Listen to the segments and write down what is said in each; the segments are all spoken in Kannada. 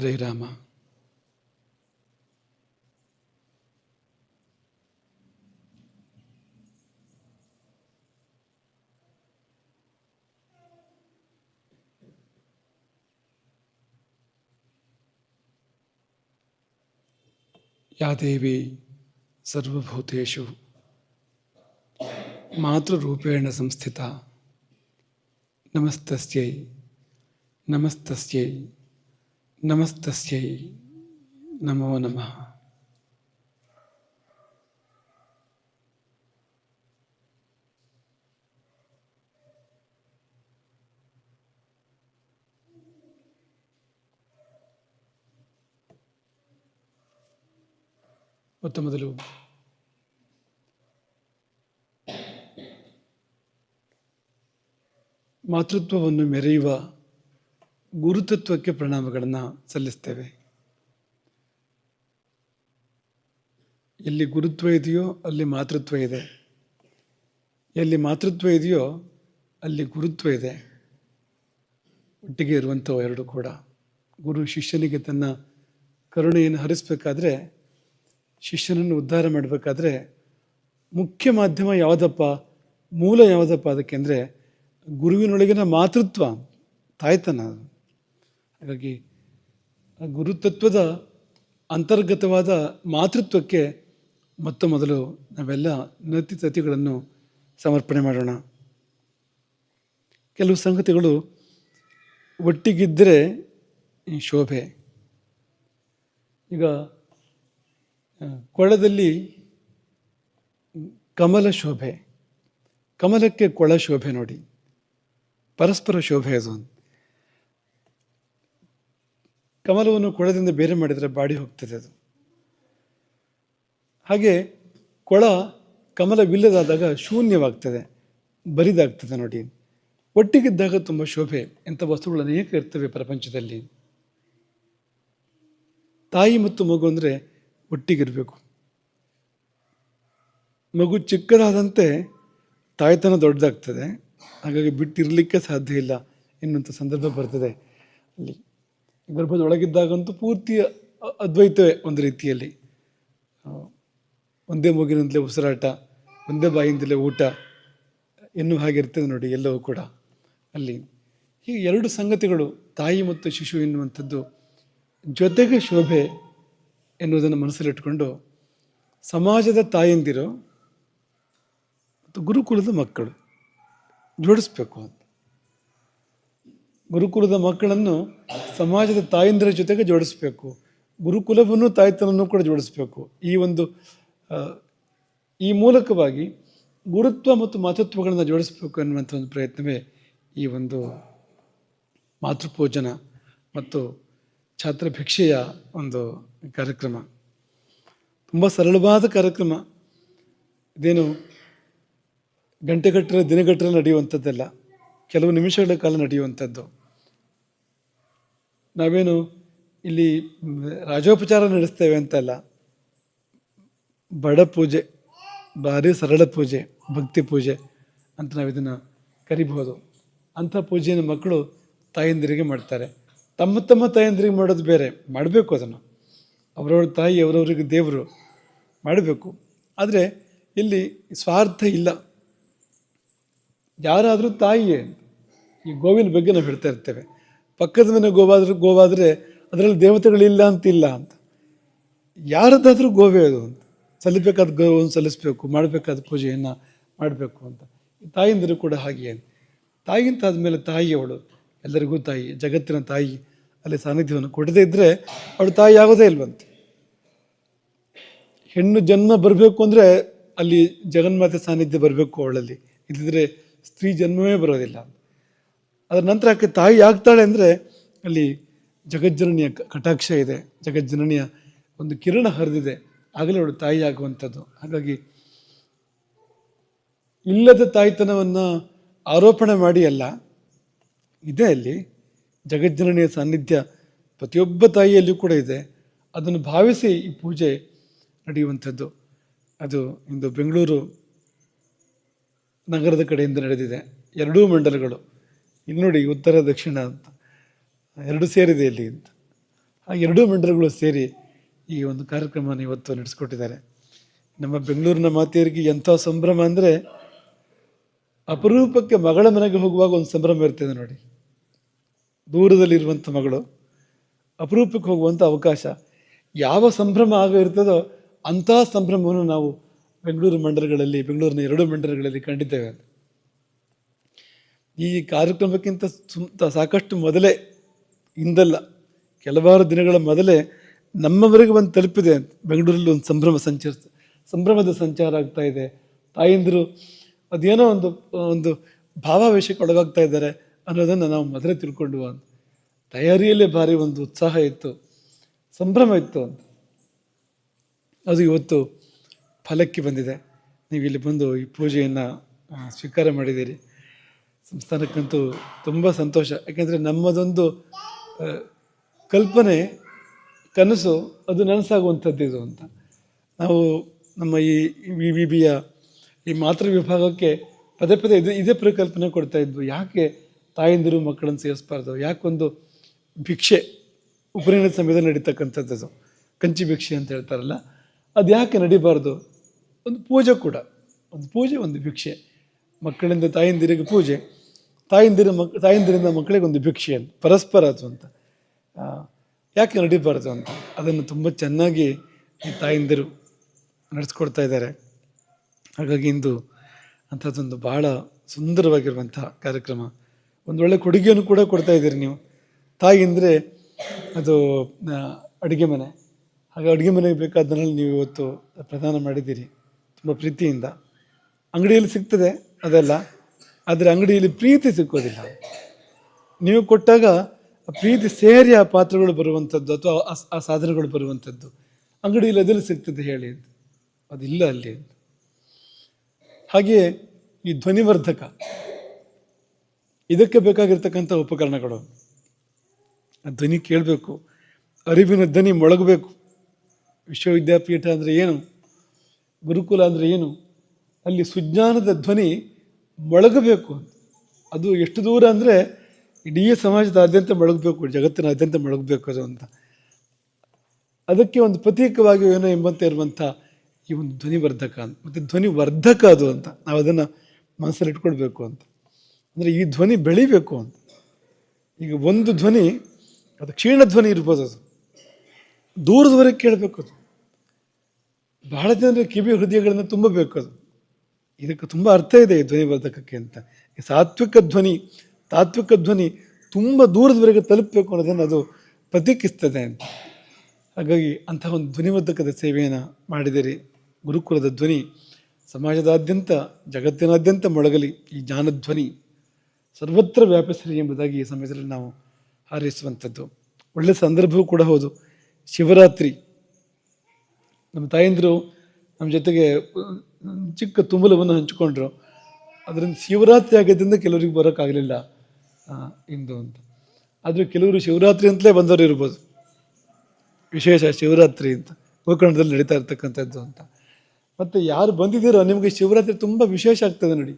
ಹರೇ ರಾಮ ಯಾ ದೇವಿ ಸರ್ವಭೂತೇಷು ಮಾತೃರೂಪೇಣ ಸಂಸ್ಥಿತ ನಮಸ್ತಸ್ಯೈ ನಮಸ್ತಸ್ಯೈ ನಮಸ್ತಸ್ಯೈ ನಮೋ ನಮಃ. ಮೊತ್ತ ಮೊದಲು ಮಾತೃತ್ವವನ್ನು ಮೆರೆಯುವ ಗುರುತತ್ವಕ್ಕೆ ಪ್ರಣಾಮಗಳನ್ನು ಸಲ್ಲಿಸ್ತೇವೆ. ಎಲ್ಲಿ ಗುರುತ್ವ ಇದೆಯೋ ಅಲ್ಲಿ ಮಾತೃತ್ವ ಇದೆ. ಎಲ್ಲಿ ಮಾತೃತ್ವ ಇದೆಯೋ ಅಲ್ಲಿ ಗುರುತ್ವ ಇದೆ. ಒಟ್ಟಿಗೆ ಇರುವಂಥವು ಎರಡು ಕೂಡ. ಗುರು ಶಿಷ್ಯನಿಗೆ ತನ್ನ ಕರುಣೆಯನ್ನು ಹರಿಸಬೇಕಾದ್ರೆ, ಶಿಷ್ಯನನ್ನು ಉದ್ಧಾರ ಮಾಡಬೇಕಾದ್ರೆ, ಮುಖ್ಯ ಮಾಧ್ಯಮ ಯಾವುದಪ್ಪ, ಮೂಲ ಯಾವುದಪ್ಪ ಅದಕ್ಕೆ ಅಂದರೆ, ಗುರುವಿನೊಳಗಿನ ಮಾತೃತ್ವ, ತಾಯ್ತನ. ಹಾಗಾಗಿ ಗುರುತತ್ವದ ಅಂತರ್ಗತವಾದ ಮಾತೃತ್ವಕ್ಕೆ ಮೊತ್ತ ಮೊದಲು ನಾವೆಲ್ಲ ನತಿ ತತಿಗಳನ್ನು ಸಮರ್ಪಣೆ ಮಾಡೋಣ. ಕೆಲವು ಸಂಗತಿಗಳು ಒಟ್ಟಿಗಿದ್ದರೆ ಶೋಭೆ. ಈಗ ಕೊಳದಲ್ಲಿ ಕಮಲ ಶೋಭೆ. ಕಮಲಕ್ಕೆ ಕೊಳ ಶೋಭೆ ನೋಡಿ. ಪರಸ್ಪರ ಶೋಭೆ ಅದು ಕಮಲವನ್ನು ಕೊಳದಿಂದ ಬೇರೆ ಮಾಡಿದರೆ ಬಾಡಿ ಹೋಗ್ತದೆ ಅದು. ಹಾಗೆ ಕೊಳ ಕಮಲವಿಲ್ಲದಾದಾಗ ಶೂನ್ಯವಾಗ್ತದೆ, ಬರಿದಾಗ್ತದೆ ನೋಡಿ. ಒಟ್ಟಿಗಿದ್ದಾಗ ತುಂಬ ಶೋಭೆ ಎಂಥ ವಸ್ತುಗಳು ಅನೇಕ ಇರ್ತವೆ ಪ್ರಪಂಚದಲ್ಲಿ. ತಾಯಿ ಮತ್ತು ಮಗು ಅಂದರೆ ಒಟ್ಟಿಗಿರಬೇಕು. ಮಗು ಚಿಕ್ಕದಾದಂತೆ ತಾಯ್ತನ ದೊಡ್ಡದಾಗ್ತದೆ, ಹಾಗಾಗಿ ಬಿಟ್ಟಿರಲಿಕ್ಕೆ ಸಾಧ್ಯ ಇಲ್ಲ ಎನ್ನುವಂಥ ಸಂದರ್ಭ ಬರ್ತದೆ ಅಲ್ಲಿ. ಗರ್ಭದ ಒಳಗಿದ್ದಾಗಂತೂ ಪೂರ್ತಿ ಅದ್ವೈತವೇ ಒಂದು ರೀತಿಯಲ್ಲಿ. ಒಂದೇ ಮೂಗಿನಿಂದಲೇ ಉಸಿರಾಟ, ಒಂದೇ ಬಾಯಿಂದಲೇ ಊಟ ಎನ್ನುವ ಹಾಗೆ ಇರ್ತದೆ ನೋಡಿ ಎಲ್ಲವೂ ಕೂಡ ಅಲ್ಲಿ. ಹೀಗೆ ಎರಡು ಸಂಗತಿಗಳು ತಾಯಿ ಮತ್ತು ಶಿಶು ಎನ್ನುವಂಥದ್ದು ಜೊತೆಗೆ ಶೋಭೆ ಎನ್ನುವುದನ್ನು ಮನಸ್ಸಲ್ಲಿಟ್ಕೊಂಡು ಸಮಾಜದ ತಾಯಂದಿರು ಮತ್ತು ಗುರುಕುಲದ ಮಕ್ಕಳು ಜೋಡಿಸ್ಬೇಕು ಅಂತ. ಗುರುಕುಲದ ಮಕ್ಕಳನ್ನು ಸಮಾಜದ ತಾಯಂದಿರ ಜೊತೆಗೆ ಜೋಡಿಸ್ಬೇಕು. ಗುರುಕುಲವನ್ನು ತಾಯ್ತನನ್ನು ಕೂಡ ಜೋಡಿಸ್ಬೇಕು. ಈ ಒಂದು ಈ ಮೂಲಕವಾಗಿ ಗುರುತ್ವ ಮತ್ತು ಮಾತೃತ್ವಗಳನ್ನು ಜೋಡಿಸ್ಬೇಕು ಅನ್ನುವಂಥ ಒಂದು ಪ್ರಯತ್ನವೇ ಈ ಒಂದು ಮಾತೃಪೂಜನ ಮತ್ತು ಛಾತ್ರ ಭಿಕ್ಷೆಯ ಒಂದು ಕಾರ್ಯಕ್ರಮ. ತುಂಬ ಸರಳವಾದ ಕಾರ್ಯಕ್ರಮ. ಇದೇನು ಗಂಟೆಗಟ್ಟಲೆ ದಿನಗಟ್ಟಲೆ ನಡೆಯುವಂಥದ್ದಲ್ಲ. ಕೆಲವು ನಿಮಿಷಗಳ ಕಾಲ ನಡೆಯುವಂಥದ್ದು. ನಾವೇನು ಇಲ್ಲಿ ರಾಜೋಪಚಾರ ನಡೆಸ್ತೇವೆ ಅಂತಲ್ಲ. ಬಡ ಪೂಜೆ, ಭಾರಿ ಸರಳ ಪೂಜೆ, ಭಕ್ತಿ ಪೂಜೆ ಅಂತ ನಾವು ಇದನ್ನು ಕರಿಬಹುದು. ಅಂಥ ಪೂಜೆಯನ್ನು ಮಕ್ಕಳು ತಾಯಂದಿರಿಗೆ ಮಾಡ್ತಾರೆ. ತಮ್ಮ ತಮ್ಮ ತಾಯಂದಿರಿಗೆ ಮಾಡೋದು ಬೇರೆ, ಮಾಡಬೇಕು ಅದನ್ನು. ಅವರವ್ರ ತಾಯಿ, ಅವರವರಿಗೆ ದೇವರು ಮಾಡಬೇಕು. ಆದರೆ ಇಲ್ಲಿ ಸ್ವಾರ್ಥ ಇಲ್ಲ. ಯಾರಾದರೂ ತಾಯಿಯೇ ಈ ಗೋವಿನ ಬಗ್ಗೆ ನಾವು ಹೇಳ್ತಾ ಇರ್ತೇವೆ. ಪಕ್ಕದ ಮನೆ ಗೋವಾದ್ರೆ ಗೋವಾದರೆ ಅದರಲ್ಲಿ ದೇವತೆಗಳಿಲ್ಲ ಅಂತಿಲ್ಲ ಅಂತ. ಯಾರದ್ದಾದರೂ ಗೋವೆ ಅದು ಅಂತ. ಸಲ್ಲಿಬೇಕಾದ ಗೌರವವನ್ನು ಸಲ್ಲಿಸಬೇಕು, ಮಾಡಬೇಕಾದ ಪೂಜೆಯನ್ನು ಮಾಡಬೇಕು ಅಂತ. ತಾಯಿಂದರು ಕೂಡ ಹಾಗೆಯೇ. ಆದಮೇಲೆ ತಾಯಿಯವಳು, ಎಲ್ಲರಿಗೂ ತಾಯಿ, ಜಗತ್ತಿನ ತಾಯಿ, ಅಲ್ಲಿ ಸಾನ್ನಿಧ್ಯವನ್ನು ಕೊಡದೇ ಇದ್ದರೆ ಅವಳು ತಾಯಿ ಆಗೋದೇ ಇಲ್ವಂತೆ. ಹೆಣ್ಣು ಜನ್ಮ ಬರಬೇಕು ಅಂದರೆ ಅಲ್ಲಿ ಜಗನ್ಮಾತೆ ಸಾನ್ನಿಧ್ಯ ಬರಬೇಕು ಅವಳಲ್ಲಿ. ಇಲ್ಲದಿದ್ದರೆ ಸ್ತ್ರೀ ಜನ್ಮವೇ ಬರೋದಿಲ್ಲ ಅದರ ನಂತರ ಆಕೆ ತಾಯಿ ಆಗ್ತಾಳೆ ಅಂದರೆ ಅಲ್ಲಿ ಜಗಜ್ಜನನಿಯ ಕಟಾಕ್ಷ ಇದೆ. ಜಗಜ್ಜನನಿಯ ಒಂದು ಕಿರಣ ಹರಿದಿದೆ. ಆಗಲೇ ಅವಳು ತಾಯಿ ಆಗುವಂಥದ್ದು. ಹಾಗಾಗಿ ಇಲ್ಲದ ತಾಯ್ತನವನ್ನು ಆರೋಪಣೆ ಮಾಡಿ ಅಲ್ಲ, ಇದೆ ಅಲ್ಲಿ. ಜಗಜ್ಜನನಿಯ ಸಾನ್ನಿಧ್ಯ ಪ್ರತಿಯೊಬ್ಬ ತಾಯಿಯಲ್ಲಿಯೂ ಕೂಡ ಇದೆ. ಅದನ್ನು ಭಾವಿಸಿ ಈ ಪೂಜೆ ನಡೆಯುವಂಥದ್ದು. ಅದು ಇಂದು ಬೆಂಗಳೂರು ನಗರದ ಕಡೆಯಿಂದ ನಡೆದಿದೆ. ಎರಡೂ ಮಂಡಲಗಳು. ಇಲ್ಲಿ ನೋಡಿ ಉತ್ತರ, ದಕ್ಷಿಣ ಅಂತ. ಎರಡು ಸೇರಿದೆ ಇಲ್ಲಿ ಅಂತ. ಆ ಎರಡೂ ಮಂಡಲಗಳು ಸೇರಿ ಈ ಒಂದು ಕಾರ್ಯಕ್ರಮವನ್ನು ಇವತ್ತು ನಡೆಸ್ಕೊಟ್ಟಿದ್ದಾರೆ. ನಮ್ಮ ಬೆಂಗಳೂರಿನ ಮಾತೆಯರಿಗೆ ಎಂಥ ಸಂಭ್ರಮ ಅಂದರೆ, ಅಪರೂಪಕ್ಕೆ ಮಗಳ ಮನೆಗೆ ಹೋಗುವಾಗ ಒಂದು ಸಂಭ್ರಮ ಇರ್ತದೆ ನೋಡಿ. ದೂರದಲ್ಲಿರುವಂಥ ಮಗಳು, ಅಪರೂಪಕ್ಕೆ ಹೋಗುವಂಥ ಅವಕಾಶ. ಯಾವ ಸಂಭ್ರಮ ಆಗ ಇರ್ತದೋ ಅಂಥ ಸಂಭ್ರಮವನ್ನು ನಾವು ಬೆಂಗಳೂರು ಮಂಡಲಗಳಲ್ಲಿ, ಬೆಂಗಳೂರಿನ ಎರಡು ಮಂಡಲಗಳಲ್ಲಿ ಕಂಡಿದ್ದೇವೆ ಈ ಕಾರ್ಯಕ್ರಮಕ್ಕಿಂತ ಸುಮ್ ಸಾಕಷ್ಟು ಮೊದಲೇ ಹಿಂದಲ್ಲ ಕೆಲವಾರು ದಿನಗಳ ಮೊದಲೇ ನಮ್ಮವರೆಗೆ ಒಂದು ತಲುಪಿದೆ ಬೆಂಗಳೂರಲ್ಲಿ ಒಂದು ಸಂಭ್ರಮ ಸಂಚಾರ, ಸಂಭ್ರಮದ ಸಂಚಾರ ಆಗ್ತಾ ಇದೆ. ತಾಯಂದಿರು ಅದೇನೋ ಒಂದು ಒಂದು ಭಾವಾವೇಶಕ್ಕೆ ಒಳಗಾಗ್ತಾ ಇದ್ದಾರೆ ಅನ್ನೋದನ್ನು ನಾವು ಮೊದಲೇ ತಿಳ್ಕೊಂಡು ಅಂತ. ತಯಾರಿಯಲ್ಲೇ ಭಾರಿ ಒಂದು ಉತ್ಸಾಹ ಇತ್ತು, ಸಂಭ್ರಮ ಇತ್ತು ಅಂತ. ಅದು ಇವತ್ತು ಫಲಕ್ಕೆ ಬಂದಿದೆ. ನೀವು ಇಲ್ಲಿ ಬಂದು ಈ ಪೂಜೆಯನ್ನು ಸ್ವೀಕಾರ ಮಾಡಿದ್ದೀರಿ. ಸಂಸ್ಥಾನಕ್ಕಂತೂ ತುಂಬ ಸಂತೋಷ. ಯಾಕೆಂದರೆ ನಮ್ಮದೊಂದು ಕಲ್ಪನೆ, ಕನಸು, ಅದು ನನಸಾಗುವಂಥದ್ದು ಇದು ಅಂತ. ನಾವು ನಮ್ಮ ಈ ವಿ ವಿ ಬಿಯ ಈ ಮಾತೃ ವಿಭಾಗಕ್ಕೆ ಪದೇ ಪದೇ ಇದು, ಇದೇ ಪರಿಕಲ್ಪನೆ ಕೊಡ್ತಾ ಇದ್ವು. ಯಾಕೆ ತಾಯಂದಿರು ಮಕ್ಕಳನ್ನು ಸೇರಿಸ್ಬಾರ್ದು? ಯಾಕೊಂದು ಭಿಕ್ಷೆ, ಉಪನಯನ ಸಮಯದಲ್ಲಿ ನಡೀತಕ್ಕಂಥದ್ದು ಕಂಚಿ ಭಿಕ್ಷೆ ಅಂತ ಹೇಳ್ತಾರಲ್ಲ, ಅದು ಯಾಕೆ ನಡಿಬಾರ್ದು? ಒಂದು ಪೂಜೆ ಕೂಡ. ಒಂದು ಪೂಜೆ, ಒಂದು ಭಿಕ್ಷೆ. ಮಕ್ಕಳಿಂದ ತಾಯಂದಿರಿಗೆ ಪೂಜೆ. ತಾಯಂದಿರ ಮಕ್, ತಾಯಿಂದಿರಿಂದ ಮಕ್ಕಳಿಗೆ ಒಂದು ಭಿಕ್ಷೆ ಅಂತ, ಪರಸ್ಪರ ಅದು ಅಂತ. ಯಾಕೆ ನಡೀಬಾರ್ದು ಅಂತ? ಅದನ್ನು ತುಂಬ ಚೆನ್ನಾಗಿ ಈ ತಾಯಿಂದಿರು ನಡೆಸ್ಕೊಡ್ತಾ ಇದ್ದಾರೆ. ಹಾಗಾಗಿ ಇಂದು ಅಂಥದ್ದೊಂದು ಬಹಳ ಸುಂದರವಾಗಿರುವಂಥ ಕಾರ್ಯಕ್ರಮ. ಒಂದು ಒಳ್ಳೆ ಕೊಡುಗೆಯನ್ನು ಕೂಡ ಕೊಡ್ತಾ ಇದ್ದೀರಿ ನೀವು. ತಾಯಿ ಅಂದರೆ ಅದು ಅಡುಗೆ ಮನೆ. ಹಾಗೆ ಅಡುಗೆ ಮನೆಗೆ ಬೇಕಾದ್ದನ್ನಲ್ಲಿ ನೀವು ಇವತ್ತು ಪ್ರದಾನ ಮಾಡಿದ್ದೀರಿ. ತುಂಬ ಪ್ರೀತಿಯಿಂದ. ಅಂಗಡಿಯಲ್ಲಿ ಸಿಗ್ತದೆ, ಅದೆಲ್ಲ. ಆದರೆ ಅಂಗಡಿಯಲ್ಲಿ ಪ್ರೀತಿ ಸಿಕ್ಕೋದಿಲ್ಲ. ನೀವು ಕೊಟ್ಟಾಗ ಪ್ರೀತಿ ಸೇರಿ ಆ ಪಾತ್ರಗಳು ಬರುವಂಥದ್ದು ಅಥವಾ ಆ- ಸಾಧನಗಳು ಬರುವಂಥದ್ದು ಅಂಗಡಿಯಲ್ಲಿ ಅದೆಲ್ಲ ಸಿಗ್ತದೆ ಹೇಳಿ ಅದಿಲ್ಲ ಅಲ್ಲಿ ಹಾಗೆಯೇ ಈ ಧ್ವನಿವರ್ಧಕ. ಇದಕ್ಕೆ ಬೇಕಾಗಿರ್ತಕ್ಕಂಥ ಉಪಕರಣಗಳು. ಆ ಧ್ವನಿ ಕೇಳಬೇಕು. ಅರಿವಿನ ಧ್ವನಿ ಮೊಳಗಬೇಕು. ವಿಶ್ವವಿದ್ಯಾಪೀಠ ಅಂದರೆ ಏನು? ಗುರುಕುಲ ಅಂದರೆ ಏನು? ಅಲ್ಲಿ ಸುಜ್ಞಾನದ ಧ್ವನಿ ಮೊಳಗಬೇಕು ಅದು ಎಷ್ಟು ದೂರ ಅಂದರೆ ಇಡೀ ಸಮಾಜದಾದ್ಯಂತ ಮೊಳಗಬೇಕು, ಜಗತ್ತಿನಾದ್ಯಂತ ಮೊಳಗಬೇಕು ಅದು ಅಂತ. ಅದಕ್ಕೆ ಒಂದು ಪ್ರತೀಕವಾಗಿ ಏನೋ ಎಂಬಂತೆ ಇರುವಂಥ ಈ ಒಂದು ಧ್ವನಿವರ್ಧಕ ಅಂತ. ಮತ್ತು ಧ್ವನಿವರ್ಧಕ ಅದು ಅಂತ. ನಾವು ಅದನ್ನು ಮನಸ್ಸಲ್ಲಿ ಇಟ್ಕೊಳ್ಬೇಕು ಅಂತ. ಅಂದರೆ ಈ ಧ್ವನಿ ಬೆಳಿಬೇಕು ಅಂತ. ಈಗ ಒಂದು ಧ್ವನಿ, ಅದು ಕ್ಷೀಣ ಧ್ವನಿ ಇರ್ಬೋದು ಅದು. ದೂರದವರೆಗೆ ಕೇಳಬೇಕು ಅದು. ಬಹಳ ಜನರ ಕಿವಿ ಹೃದಯಗಳನ್ನು ತುಂಬಬೇಕು ಅದು. ಇದಕ್ಕೆ ತುಂಬ ಅರ್ಥ ಇದೆ ಈ ಧ್ವನಿವರ್ಧಕಕ್ಕೆ ಅಂತ. ಸಾತ್ವಿಕ ಧ್ವನಿ, ತಾತ್ವಿಕ ಧ್ವನಿ ತುಂಬ ದೂರದವರೆಗೆ ತಲುಪಬೇಕು ಅನ್ನೋದನ್ನು ಅದು ಪ್ರತೀಕಿಸ್ತದೆ ಅಂತ. ಹಾಗಾಗಿ ಅಂತಹ ಒಂದು ಧ್ವನಿವರ್ಧಕದ ಸೇವೆಯನ್ನು ಮಾಡಿದರೆ. ಗುರುಕುಲದ ಧ್ವನಿ, ಸಮಾಜದಾದ್ಯಂತ, ಜಗತ್ತಿನಾದ್ಯಂತ ಮೊಳಗಲಿ ಈ ಜ್ಞಾನಧ್ವನಿ ಸರ್ವತ್ರ ವ್ಯಾಪಿಸಲಿ ಎಂಬುದಾಗಿ ಈ ಸಮಯದಲ್ಲಿ ನಾವು ಹಾರೈಸುವಂಥದ್ದು. ಒಳ್ಳೆಯ ಸಂದರ್ಭವೂ ಕೂಡ ಹೌದು. ಶಿವರಾತ್ರಿ. ನಮ್ಮ ತಾಯಂದಿರು ನಮ್ಮ ಜೊತೆಗೆ ಚಿಕ್ಕ ತುಂಬಲವನ್ನು ಹಂಚಿಕೊಂಡ್ರು. ಅದರಿಂದ ಶಿವರಾತ್ರಿ ಆಗಿದ್ದರಿಂದ ಕೆಲವರಿಗೆ ಬರೋಕ್ಕಾಗಲಿಲ್ಲ ಇಂದು ಅಂತ. ಆದರೆ ಕೆಲವರು ಶಿವರಾತ್ರಿ ಅಂತಲೇ ಬಂದವರು ಇರ್ಬೋದು. ವಿಶೇಷ ಶಿವರಾತ್ರಿ ಅಂತ, ಗೋಕರ್ಣದಲ್ಲಿ ನಡೀತಾ ಇರ್ತಕ್ಕಂಥದ್ದು ಅಂತ. ಮತ್ತು ಯಾರು ಬಂದಿದ್ದೀರೋ ನಿಮಗೆ ಶಿವರಾತ್ರಿ ತುಂಬ ವಿಶೇಷ ಆಗ್ತದೆ ನೋಡಿ.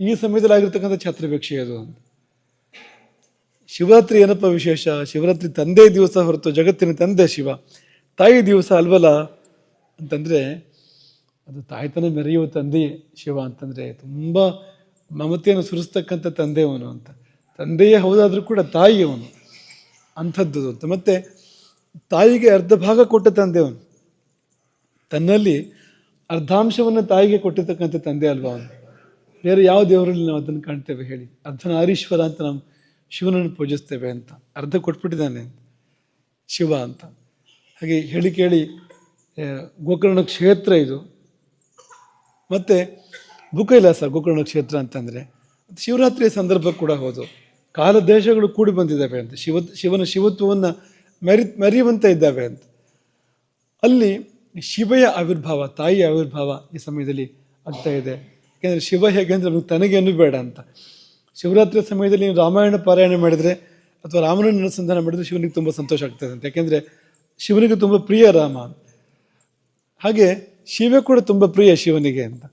ಈ ಸಮಯದಲ್ಲಿ ಆಗಿರ್ತಕ್ಕಂಥ ಛತ್ರಭಿಕ್ಷೆ ಅದು ಅಂತ. ಶಿವರಾತ್ರಿ ಏನಪ್ಪ ವಿಶೇಷ? ಶಿವರಾತ್ರಿ ತಂದೆ ದಿವಸ ಹೊರತು ಜಗತ್ತಿನ ತಂದೆ ಶಿವ. ತಾಯಿ ದಿವಸ ಅಲ್ವಲ್ಲ ಅಂತಂದರೆ ಅದು ತಾಯ್ತನ ಮೆರೆಯುವ ತಂದೆ ಶಿವ ಅಂತಂದರೆ ತುಂಬ ಮಮತೆಯನ್ನು ಸುರಿಸ್ತಕ್ಕಂಥ ತಂದೆಯವನು ಅಂತ. ತಂದೆಯೇ ಹೌದಾದರೂ ಕೂಡ ತಾಯಿಯವನು ಅಂಥದ್ದು ಅಂತ ಮತ್ತು ತಾಯಿಗೆ ಅರ್ಧ ಭಾಗ ಕೊಟ್ಟ ತಂದೆಯವನು ತನ್ನಲ್ಲಿ ಅರ್ಧಾಂಶವನ್ನು ತಾಯಿಗೆ ಕೊಟ್ಟಿರ್ತಕ್ಕಂಥ ತಂದೆ ಅಲ್ವಾ ಅವನು. ಬೇರೆ ಯಾವ ದೇವರಲ್ಲಿ ನಾವು ಅದನ್ನು ಕಾಣ್ತೇವೆ ಹೇಳಿ. ಅರ್ಧನಾರೀಶ್ವರ ಅಂತ ನಾವು ಶಿವನನ್ನು ಪೂಜಿಸ್ತೇವೆ ಅಂತ. ಅರ್ಧ ಕೊಟ್ಬಿಟ್ಟಿದ್ದಾನೆ ಶಿವ ಅಂತ. ಹಾಗೆ ಹೇಳಿ ಕೇಳಿ ಗೋಕರ್ಣ ಕ್ಷೇತ್ರ ಇದು. ಮತ್ತು ಭೂಕೈಲಾಸ, ಗೋಕರ್ಣ ಕ್ಷೇತ್ರ ಅಂತಂದರೆ ಶಿವರಾತ್ರಿಯ ಸಂದರ್ಭ ಕೂಡ ಹೌದು. ಕಾಲ ದೇಶಗಳು ಕೂಡಿ ಬಂದಿದ್ದಾವೆ ಅಂತ. ಶಿವ, ಶಿವನ ಶಿವತ್ವವನ್ನು ಮೆರಿ, ಮೆರೆಯುವಂತ ಇದ್ದಾವೆ ಅಂತ. ಅಲ್ಲಿ ಶಿವಯ ಆವಿರ್ಭಾವ, ತಾಯಿಯ ಆವಿರ್ಭಾವ ಈ ಸಮಯದಲ್ಲಿ ಆಗ್ತಾ ಇದೆ. ಯಾಕೆಂದರೆ ಶಿವ ಹೇಗೆ ಅಂದರೆ ತನಗೇನು ಬೇಡ ಅಂತ. ಶಿವರಾತ್ರಿ ಸಮಯದಲ್ಲಿ ನೀವು ರಾಮಾಯಣ, ಪಾರಾಯಣ ಮಾಡಿದರೆ ಅಥವಾ ರಾಮನನ್ನು ಅನುಸಂಧಾನ ಮಾಡಿದರೆ ಶಿವನಿಗೆ ತುಂಬ ಸಂತೋಷ ಆಗ್ತದೆ ಅಂತ. ಯಾಕೆಂದರೆ ಶಿವನಿಗೆ ತುಂಬ ಪ್ರಿಯ ರಾಮ ಹಾಗೆ ಶಿವ ಕೂಡ ತುಂಬ ಪ್ರಿಯ ಶಿವನಿಗೆ ಅಂತ.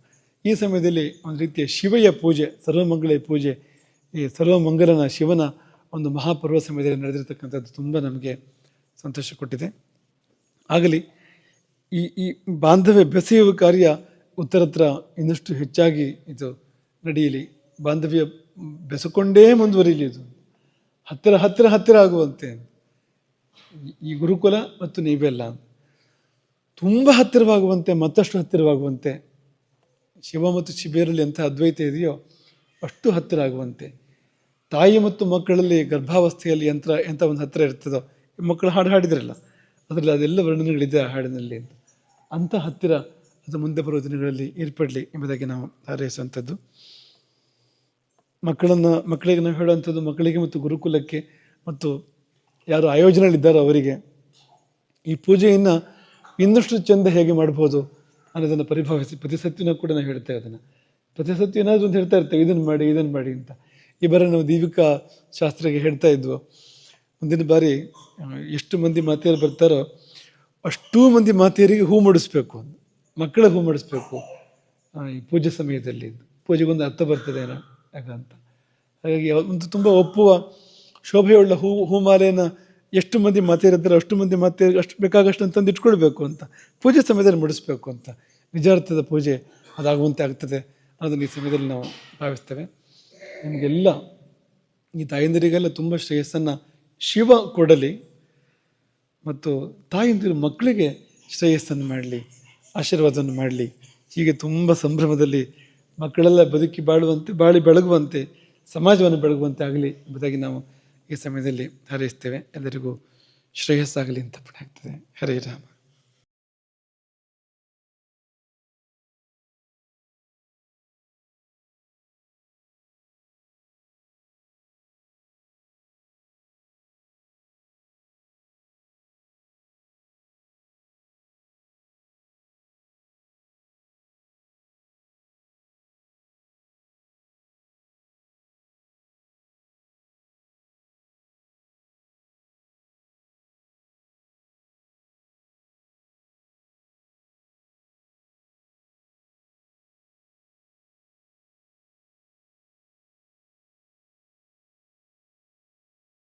ಈ ಸಮಯದಲ್ಲಿ ಒಂದು ರೀತಿಯ ಶಿವೆಯ ಪೂಜೆ ಸರ್ವಮಂಗಳ ಪೂಜೆ, ಈ ಸರ್ವಮಂಗಲನ ಶಿವನ ಒಂದು ಮಹಾಪರ್ವ ಸಮಯದಲ್ಲಿ ನಡೆದಿರ್ತಕ್ಕಂಥದ್ದು ತುಂಬ ನಮಗೆ ಸಂತೋಷ ಕೊಟ್ಟಿದೆ. ಆಗಲಿ, ಈ ಈ ಬಾಂಧವ್ಯ ಬೆಸೆಯುವ ಕಾರ್ಯ ಉತ್ತರತ್ರ ಇನ್ನಷ್ಟು ಹೆಚ್ಚಾಗಿ ಇದು ನಡೆಯಲಿ. ಬಾಂಧವ್ಯ ಬೆಸಕೊಂಡೇ ಮುಂದುವರಿಯಲಿ ಇದು. ಹತ್ತಿರ ಹತ್ತಿರ ಹತ್ತಿರ ಆಗುವಂತೆ. ಈ- ಗುರುಕುಲ ಮತ್ತು ನೀವೆಲ್ಲ. ತುಂಬ ಹತ್ತಿರವಾಗುವಂತೆ, ಮತ್ತಷ್ಟು ಹತ್ತಿರವಾಗುವಂತೆ, ಶಿವ ಮತ್ತು ಶಿಬಿರಲ್ಲಿ ಎಂಥ ಅದ್ವೈತ ಇದೆಯೋ ಅಷ್ಟು ಹತ್ತಿರ ಆಗುವಂತೆ ತಾಯಿ ಮತ್ತು ಮಕ್ಕಳಲ್ಲಿ ಗರ್ಭಾವಸ್ಥೆಯಲ್ಲಿ ಯಂತ್ರ ಎಂಥ ಒಂದು ಹತ್ತಿರ ಇರ್ತದೋ, ಮಕ್ಕಳು ಹಾಡು ಹಾಡಿದ್ರಲ್ಲ, ಅದರಲ್ಲಿ ಅದೆಲ್ಲ ವರ್ಣನೆಗಳಿದೆ ಆ ಹಾಡಿನಲ್ಲಿ ಅಂತ. ಹತ್ತಿರ ಅದು ಮುಂದೆ ಬರುವ ದಿನಗಳಲ್ಲಿ ಏರ್ಪಡಲಿ ಎಂಬುದಾಗಿ ನಾವು ಹಾರೈಸುವಂಥದ್ದು. ಮಕ್ಕಳನ್ನು, ಮಕ್ಕಳಿಗೆ ನಾವು ಹೇಳುವಂಥದ್ದು ಮಕ್ಕಳಿಗೆ ಮತ್ತು ಗುರುಕುಲಕ್ಕೆ ಮತ್ತು ಯಾರು ಆಯೋಜನೆಗಳಿದ್ದಾರೋ ಅವರಿಗೆ ಈ ಪೂಜೆಯನ್ನು ಇನ್ನಷ್ಟು ಚೆಂದ ಹೇಗೆ ಮಾಡ್ಬೋದು ಅನ್ನೋದನ್ನು ಪರಿಭಾವಿಸಿ ಪ್ರತಿ ಕೂಡ ನಾವು ಹೇಳ್ತೇವೆ ಅದನ್ನು ಪ್ರತಿ ಸತ್ಯ ಏನಾದರೂ ಒಂದು ಹೇಳ್ತಾ ಇರ್ತೇವೆ ಇದನ್ನು ಮಾಡಿ ಇದನ್ನು ಮಾಡಿ ಅಂತ. ಈ ಬಾರಿ ನಾವು ದೀಪಿಕಾ ಶಾಸ್ತ್ರಿಗೆ ಹೇಳ್ತಾ ಇದ್ವು, ಮುಂದಿನ ಬಾರಿ ಎಷ್ಟು ಮಂದಿ ಮಾತೆಯರು ಬರ್ತಾರೋ ಅಷ್ಟೂ ಮಂದಿ ಮಾತೆಯರಿಗೆ ಹೂ ಮೂಡಿಸ್ಬೇಕು ಮಕ್ಕಳ ಹೂ ಮೂಡಿಸ್ಬೇಕು ಈ ಪೂಜೆ ಸಮಯದಲ್ಲಿ ಪೂಜೆಗೊಂದು ಅರ್ಥ ಬರ್ತದೆ ಏನೋ ಯಾಕಂತ ಹಾಗಾಗಿ ಒಂದು ತುಂಬ ಒಪ್ಪುವ ಶೋಭೆಯುಳ್ಳ ಹೂ, ಹೂಮಾಲೆಯನ್ನು ಎಷ್ಟು ಮಂದಿ ಮಾತೆಯರಿದ್ದಾರೆ ಅಷ್ಟು ಮಂದಿ ಮಾತೇರಿ ಅಷ್ಟು ಬೇಕಾಗಷ್ಟು ಅಂತಂದು ಇಟ್ಕೊಳ್ಬೇಕು ಅಂತ. ಪೂಜೆ ಸಮಯದಲ್ಲಿ ಮುಡಿಸ್ಬೇಕು ಅಂತ. ನಿಜಾರ್ಥದ ಪೂಜೆ ಅದಾಗುವಂತೆ ಆಗ್ತದೆ ಅನ್ನೋದನ್ನು ಈ ಸಮಯದಲ್ಲಿ ನಾವು ಭಾವಿಸ್ತೇವೆ. ನಮಗೆಲ್ಲ ಈ ತಾಯಂದಿರಿಗೆಲ್ಲ ತುಂಬ ಶ್ರೇಯಸ್ಸನ್ನು ಶಿವ ಕೊಡಲಿ ಮತ್ತು ತಾಯಂದಿರು ಮಕ್ಕಳಿಗೆ ಶ್ರೇಯಸ್ಸನ್ನು ಮಾಡಲಿ, ಆಶೀರ್ವಾದವನ್ನು ಮಾಡಲಿ. ಹೀಗೆ ತುಂಬ ಸಂಭ್ರಮದಲ್ಲಿ ಮಕ್ಕಳೆಲ್ಲ ಬದುಕಿ ಬಾಳುವಂತೆ, ಬಾಳಿ ಬೆಳಗುವಂತೆ, ಸಮಾಜವನ್ನು ಬೆಳಗುವಂತೆ ಆಗಲಿ ಎಂಬುದಾಗಿ ನಾವು ಈ ಸಮಯದಲ್ಲಿ ಹಾರೈಸ್ತೇವೆ ಎಲ್ಲರಿಗೂ ಶ್ರೇಯಸ್ಸಾಗಲಿ ಅಂತ ಆಗ್ತದೆ ಹರೇ ರಾಮ.